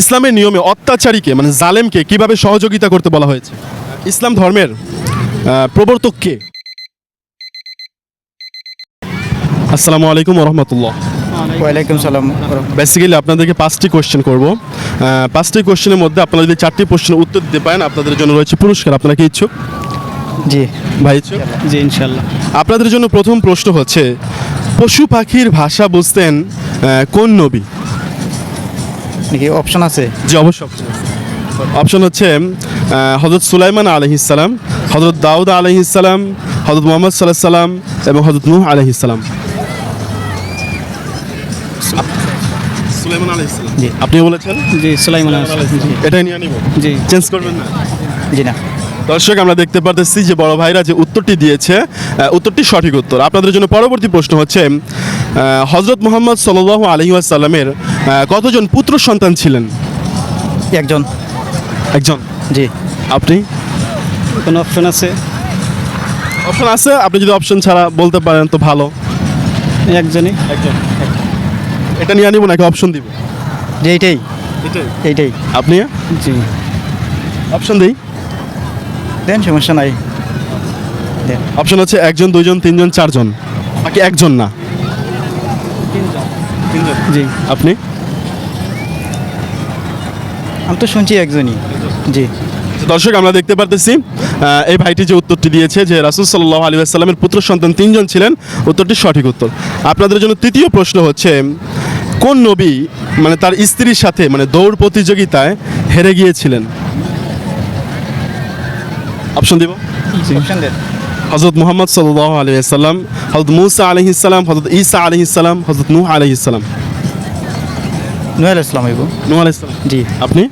ইসলামের নিয়মে অত্যাচারীকে মানে জালেমকে কীভাবে সহযোগিতা করতে বলা হয়েছে? ইসলাম ধর্মের প্রবর্তককে আসসালামু আলাইকুম রহমতুল্লাহ ওয়ালাইকুম সালাম বেসিক্যালি আপনাদেরকে পাঁচটি কোশ্চেন করব। পাঁচটি কোশ্চেনের মধ্যে আপনারা যদি চারটি প্রশ্নের উত্তর দিতে পারেন আপনাদের জন্য রয়েছে পুরস্কার। আপনারা কি ইচ্ছুক? জি। ভাই ইচ্ছুক? জি ইনশাল্লাহ আপনাদের জন্য প্রথম প্রশ্ন হচ্ছে পশু পাখির ভাষা বুঝতেন কোন নবী? নাকি অপশন আছে? জি অবশ্যই অপশন হচ্ছে হজরত সুলাইমান আলহিসাল্লাম হজরত দাউদ আলহিসাল্লাম হজরত মোহাম্মদ সাল্লাহ সাল্লাম এবং হজরত নূহ আলহিসাল্লাম সুলাইমান আলহিসাল্লাম জি। আপনি বলেছেন? জি সুলাইমান এটাই নিয়ে নিব। জি। চেঞ্জ করবেন না। জি না। দর্শক আমরা দেখতে পারতেছি যে বড় ভাইরা যে উত্তরটি দিয়েছে উত্তরটি সঠিক উত্তর। আপনাদের জন্য পরবর্তী প্রশ্ন হচ্ছে হজরত মোহাম্মদ সাল আলহি আসাল্লামের কতজন পুত্র সন্তান ছিলেন? একজন। একজন? জি। আপনি? কোনো অপশন আছে? অপশন আছে আপনি যদি অপশন ছাড়া বলতে পারেন তো ভালো। একজনই। একজন এটা নিয়ে আনিব নাকি অপশন দিব? জি এইটাই। এইটাই? আপনি? জি। অপশন দিই? দেন সমস্যা নাই। অপশন হচ্ছে একজন দুইজন তিনজন চারজন। বাকি একজন না? তিনজন। জি। আপনি? আমি তো শুনছি একজনই। জি। দর্শক আমরা দেখতে পারতেছি এই ভাইটি যে উত্তরটি দিয়েছে যে রাসুল সাল্লাহ আলী আসসালামের পুত্র সন্তান তিনজন ছিলেন উত্তরটি সঠিক উত্তর। আপনাদের জন্য তৃতীয় প্রশ্ন হচ্ছে কোন নবী মানে তার স্ত্রীর সাথে মানে দৌড় প্রতিযোগিতায় হেরে গিয়েছিলেন? অপশন দিব? হজরত মুহাম্মদ সাল্লাহ আলী সাল্লাম হজরত মুসা আলহিসাল্লাম হজরত ঈসা আলহিসাল্লাম হজরত নূহ আলহিসাল্লাম নুয়াল ইসলাম হইব নূহ আলহিসাল্লাম জি। আপনি?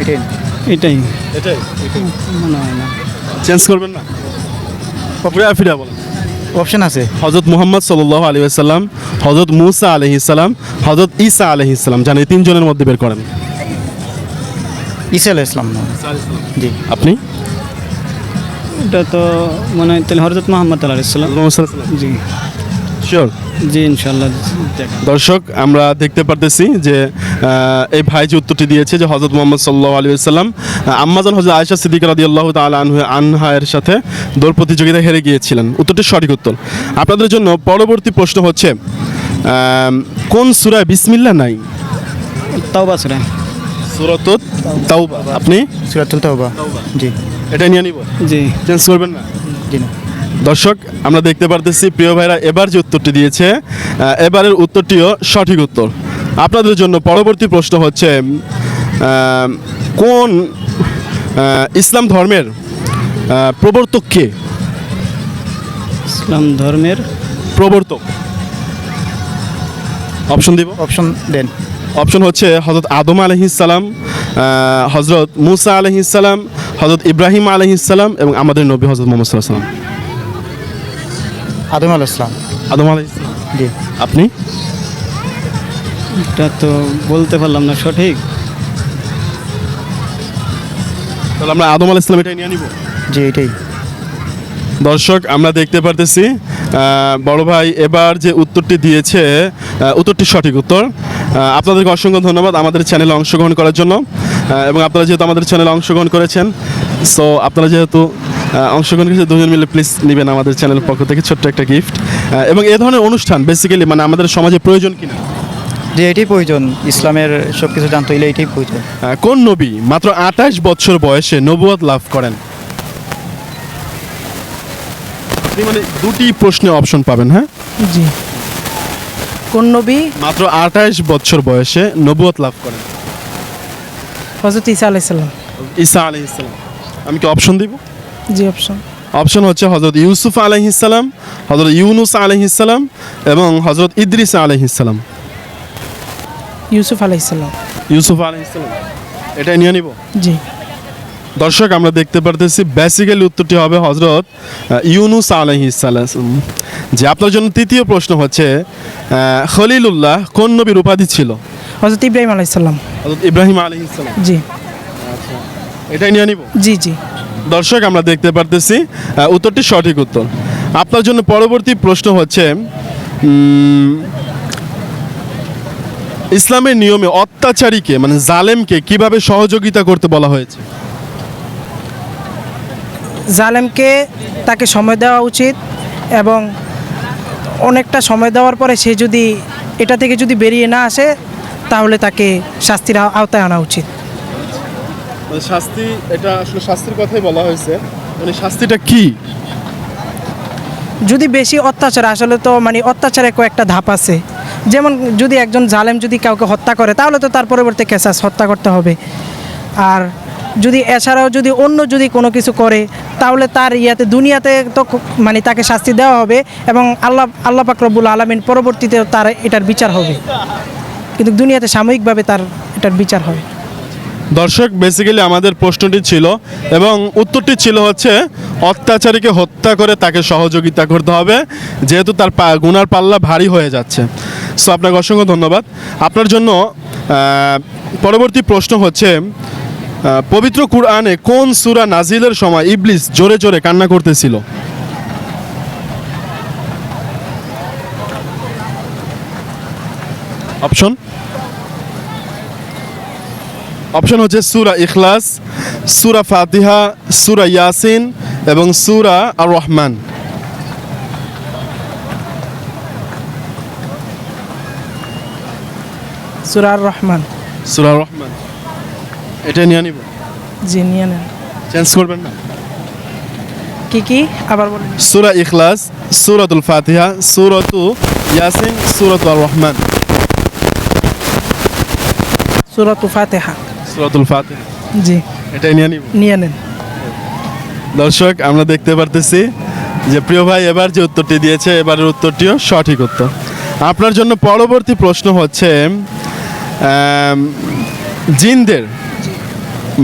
এটাই। এটাই। এটাই মনে হয় না। চেঞ্জ করবেন না? ফিরা ফিরা বলেন। অপশন আছে। হজরত মুহাম্মদ সাল্লাহ আলী আসাল্লাম হজরত মুসা আলহিসাল্লাম হজরত ঈসা আলহিসাল্লাম জানি তিনজনের মধ্যে বের করেন। ঈসা আলাহ ইসলাম জি। আপনি? এটা তো মনে হয় তাহলে হরজত মোহাম্মদ আলাইসাল্লাম জি। শিওর জি ইনশাল্লাহ দর্শক আমরা দেখতে পারতেছি যে এই ভাই যে উত্তরটি দিয়েছে যে হজরত মোহাম্মদ সাল্লাহ আলী সাল্লাম আম্মাজান হজরত আয়সা সিদ্দিক রাদি আল্লাহ তাল আনহায়ের সাথে দৌড় প্রতিযোগিতায় হেরে গিয়েছিলেন। উত্তরটি সঠিক উত্তর। আপনাদের জন্য পরবর্তী প্রশ্ন হচ্ছে কোন সুরায় বিসমিল্লা নাই? তাও বাসরা সুরত তাওবা। আপনি? সুরাতুল তাওবা জি। এটা নিয়ে নিব। জি। চেঞ্জ করবেন না? জি না। দর্শক আমরা দেখতে পারতেছি প্রিয় ভাইরা এবার যে উত্তরটি দিয়েছে এবারের উত্তরটিও সঠিক উত্তর। আপনাদের জন্য পরবর্তী প্রশ্ন হচ্ছে কোন ইসলাম ধর্মের প্রবর্তক কে? ইসলাম ধর্মের প্রবর্তক। অপশন দিব? অপশন দেন। অপশন হচ্ছে হজরত আদম আলহিসাল্লাম হজরত মুসা আলহিসাল্লাম হজরত ইব্রাহিম আলহিসাল্লাম এবং আমাদের নবী হজরত মোহাম্মদ সাল্লাহ সাল্লাম আদম আল ইসলাম আদম আল ইসলাম জি। আপনি? এটা তো বলতে পারলাম না সঠিক? তাহলে আমরা আদম আল ইসলাম এটাই নিয়ে নিব। জি এটাই। দর্শক আমরা দেখতে পারতেছি বড় ভাই এবার যে উত্তরটি দিয়েছে উত্তরটি সঠিক উত্তর। আপনাদেরকে অসংখ্য ধন্যবাদ আমাদের চ্যানেলে অংশগ্রহণ করার জন্য। এবং আপনারা যেহেতু আমাদের চ্যানেলে অংশগ্রহণ করেছেন সো আপনারা যেহেতু অংশগ্রহণ করেছে দুজন মিলে প্লিজ নেবেন আমাদের চ্যানেলের পক্ষ থেকে ছোট্ট একটা গিফট এবং এ ধরনের অনুষ্ঠান বেসিক্যালি মানে আমাদের সমাজে প্রয়োজন কিনা? যে এটাই প্রয়োজন। ইসলামের সব কিছু জানতে হইলে এটাই প্রয়োজন। কোন নবী মাত্র আঠাশ বছর বয়সে নবুয়াদ লাভ করেন? আপনি মানে দুটি প্রশ্নে অপশন পাবেন হ্যাঁ? জি। কোন নবী? মাত্র আঠাশ বছর বয়সে নবুয়ত লাভ করেন। হজরত ইসা আলাইসাল্লাম ঈসা আলহিসাল্লাম আমি কি অপশন দিব? জি অপশন অপশন হচ্ছে হজরত ইউসুফ আলহিসাল্লাম হজরত ইউনুস আলহিসাল্লাম এবং হজরত ইদ্রিস আলহিসাল্লাম ইউসুফ আলাইসাল্লাম ইউসুফ আলহিসাল্লাম এটাই নিয়ে নিব? জি। দর্শক আমরা দেখতে পারতেছি বেসিক্যালি উত্তরটি হবে হজরত ইউনুস আলহিসাল্লাম যে আপনার জন্য তৃতীয় প্রশ্ন হচ্ছে খলিলুল্লাহ কোন নবীর উপাধি ছিল? হজরত ইব্রাহিম আলাইসাল্লাম হজরত ইব্রাহিম আলহিসাল্লাম জি। এটাই নিয়ে নিব? জি জি। দর্শক আমরা দেখতে পারতেছি উত্তরটি সঠিক উত্তর। আপনার জন্য পরবর্তী প্রশ্ন হচ্ছে ইসলামের নিয়মে অত্যাচারীকে মানে জালেমকে কীভাবে সহযোগিতা করতে বলা হয়েছে? জালেমকে তাকে সময় দেওয়া উচিত এবং অনেকটা সময় দেওয়ার পরে সে যদি এটা থেকে যদি বেরিয়ে না আসে তাহলে তাকে শাস্তির আওতায় আনা উচিত। শাস্তি, এটা আসলে শাস্তির কথাই বলা হয়েছে। মানে শাস্তিটা কি? যদি বেশি অত্যাচার, আসলে তো মানে অত্যাচারে কয়েকটা ধাপ আছে। যেমন যদি একজন জালেম যদি কাউকে হত্যা করে, তাহলে তো তার পরবর্তী কেসাস হত্যা করতে হবে। আর যদি এছাড়াও যদি অন্য যদি কোনো কিছু করে, তাহলে তার ইয়াতে, দুনিয়াতে তো মানে তাকে শাস্তি দেওয়া হবে এবং আল্লাহ আল্লাহ পাক রব্বুল আলমিন পরবর্তীতে তার এটার বিচার হবে। কিন্তু দুনিয়াতে সাময়িকভাবে তার এটার বিচার হবে। দর্শক বেসিক্যালি আমাদের প্রশ্নটি ছিল এবং উত্তরটি ছিল হচ্ছে, অত্যাচারীকে হত্যা করে তাকে সহযোগিতা করতে হবে, যেহেতু তার গুনার পাল্লা ভারী হয়ে যাচ্ছে। সো আপনাকে অসংখ্য ধন্যবাদ। আপনার জন্য পরবর্তী প্রশ্ন হচ্ছে পবিত্র কুরআনে কোন সুরা নাজিলের সময় ইবলিস জোরে জোরে কান্না করতেছিল? অপশন অপশন হচ্ছে সুরা ইখলাস সুরা ফাতিহা সুরা ইয়াসিন এবং সুরা আর রহমান সুরার রহমান সুরা রহমান এটা নিয়ে নিব। জি নিয়ে নেন। চেঞ্জ করবেন না? কি কি? আবার বলেন। সুরা ইখলাস সুরাতুল ফাতিহা সুরাতু ইয়াসিন সুরাতু আর রহমান সুরাতু ফাতেহা। সুরাতুল ফাতিহা। জি। এটাই নিয়ে নিব? নিয়ে নেন। দর্শক আমরা দেখতে পারতেছি যে প্রিয় ভাই এবার যে উত্তরটি দিয়েছে এবারের উত্তরটিও সঠিক উত্তর। আপনার জন্য পরবর্তী প্রশ্ন হচ্ছে জিনদের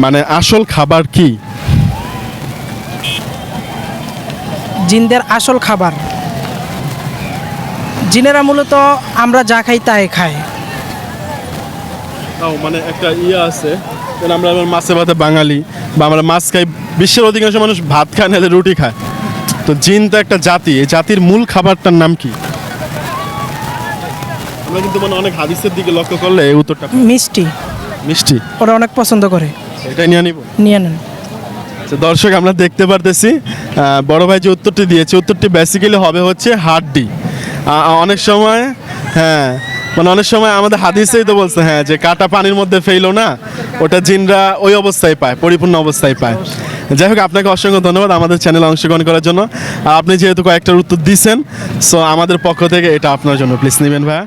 মানে আসল খাবার কি? জিনদের আসল খাবার। জিনেরা মূলত আমরা যা খাই তাই খায়। মানে একটা ইয়ে আছে। যেন আমরা মাছে ভাতে বাঙালি বা আমরা মাছ খাই বিশ্বের অধিকাংশ মানুষ ভাত খায় না রুটি খায়। তো জিন তো একটা জাতি এই জাতির মূল খাবারটার নাম কি? আমরা কিন্তু মানে অনেক হাদিসের দিকে লক্ষ্য করলে এই উত্তরটা মিষ্টি। মিষ্টি? ওরা অনেক পছন্দ করে। এটাই নিয়ে নিব। নিয়ে নেন। তো দর্শক আমরা দেখতে পারতেছি বড় ভাই যে উত্তরটি দিয়েছে উত্তরটি বেসিক্যালি হবে হচ্ছে হাড্ডি। অনেক সময় হ্যাঁ মানে অনেক সময় আমাদের হাদিসেই তো বলছে হ্যাঁ যে কাটা পানির মধ্যে ফেইলো না, ওটা জিনরা ওই অবস্থায় পায়, পরিপূর্ণ অবস্থায় পায়। যাই হোক, আপনাকে অসংখ্য ধন্যবাদ আমাদের চ্যানেলে অংশগ্রহণ করার জন্য। আপনি যেহেতু কয়েকটার উত্তর দিচ্ছেন সো আমাদের পক্ষ থেকে এটা আপনার জন্য। প্লিজ নেবেন ভাইয়া।